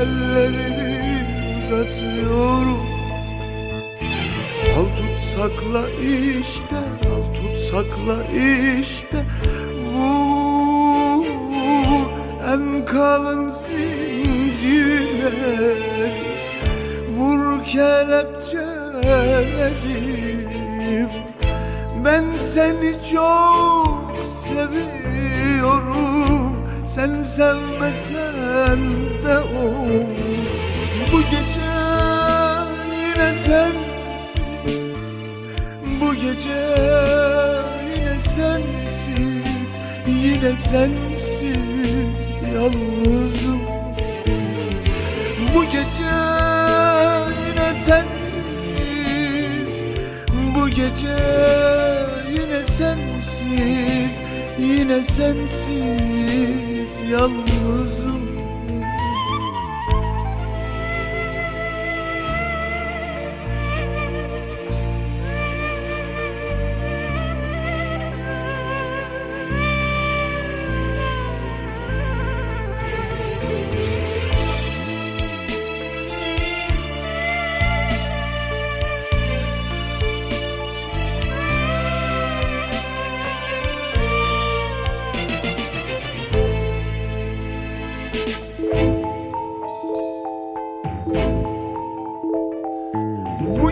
ellerimi uzatıyorum. Al tut sakla işte, al tut sakla işte. Vur en kalın zincirler Vur kelepçeleri. Ben seni çok seviyorum Sen sevmesen de olur. Bu gece yine sensin. Bu gece yine sensiz, yine sensiz yalnızım. Bu gece yine sensiz, bu gece yine sensiz, yine sensiz yalnızım.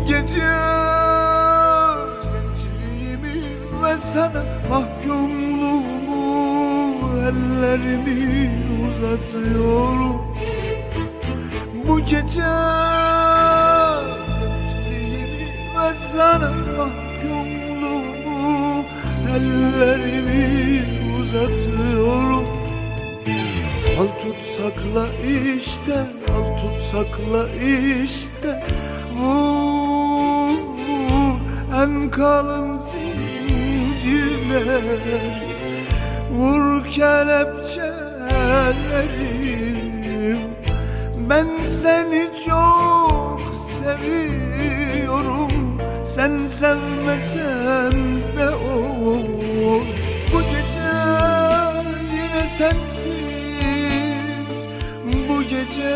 Gece. Gençliğimi ve sana mahkumluğumu ellerimi uzatıyorum. Bu gece gençliğimi ve sana mahkumluğumu ellerimi uzatıyorum. Al tut sakla işte, al tut sakla işte. Vur en kalın zincirler Vur kelepçelerim Ben seni çok seviyorum Sen sevmesen de olur. Bu gece yine sensiz Bu gece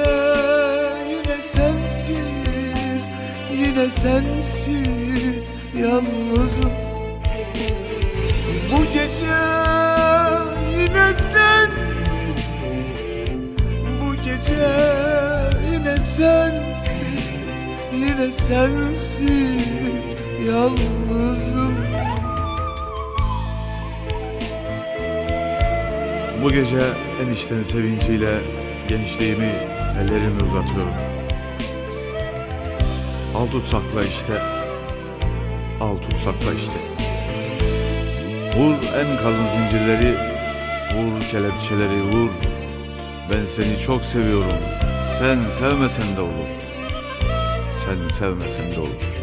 yine sensiz Yine sensiz yalnızım Bu gece yine sensiz Bu gece yine sensiz Yine sensiz yalnızım Bu gece enişten sevinciyle gençliğimi ellerimi uzatıyorum. Al tut sakla işte. Al tut sakla işte. Vur en kalın zincirleri, vur kelepçeleri vur. Ben seni çok seviyorum. Sen sevmesen de olur. Sen sevmesen de olur.